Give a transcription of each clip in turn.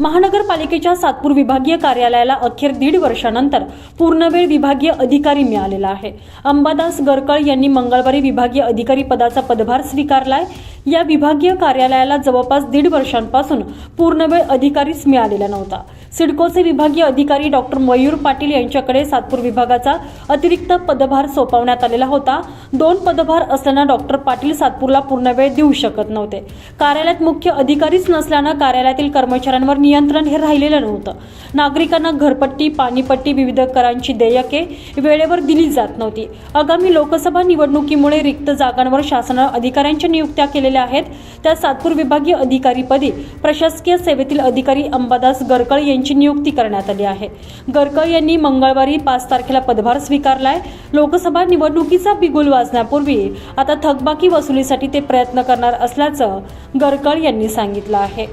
महानगरपालिकेच्या सातपूर विभागीय कार्यालयाला अखेर दीड वर्षानंतर पूर्णवेळ विभागीय अधिकारी मिळालेला आहे. अंबादास गरकळ यांनी मंगळवारी विभागीय अधिकारी पदाचा पदभार स्वीकारलाय. या विभागीय कार्यालयाला जवळपास दीड वर्षांपासून पूर्णवेळ अधिकारीच मिळालेला नव्हता. सिडकोचे विभागीय अधिकारी डॉक्टर मयूर पाटील यांच्याकडे सातपूर विभागाचा अतिरिक्त पदभार सोपवण्यात आलेला होता. दोन पदभार असल्यानं डॉक्टर पाटील सातपूरला पूर्णवेळ देऊ शकत नव्हते. कार्यालयात मुख्य अधिकारीच नसल्यानं कार्यालयातील कर्मचाऱ्यांवर नियंत्रण हे राहिलेलं नव्हतं. नागरिकांना घरपट्टी पाणीपट्टी विविध करांची देयके वेळेवर दिली जात नव्हती. आगामी लोकसभा निवडणुकीमुळे रिक्त जागांवर शासनानं अधिकाऱ्यांच्या नियुक्त्या केलेल्या आहेत. त्या सातपूर विभागीय अधिकारीपदी प्रशासकीय सेवेतील अधिकारी अंबादास गरकळ यांची नियुक्ती करण्यात आली आहे. गरकळ यांनी मंगळवारी पाच तारखेला पदभार स्वीकारलाय. लोकसभा निवडणुकीचा बिगुल वाजण्यापूर्वी आता थकबाकी वसुलीसाठी ते प्रयत्न करणार असल्याचं गरकळ यांनी सांगितलं आहे.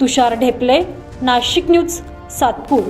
तुषार ढेपले नाशिक न्यूज सातपूर.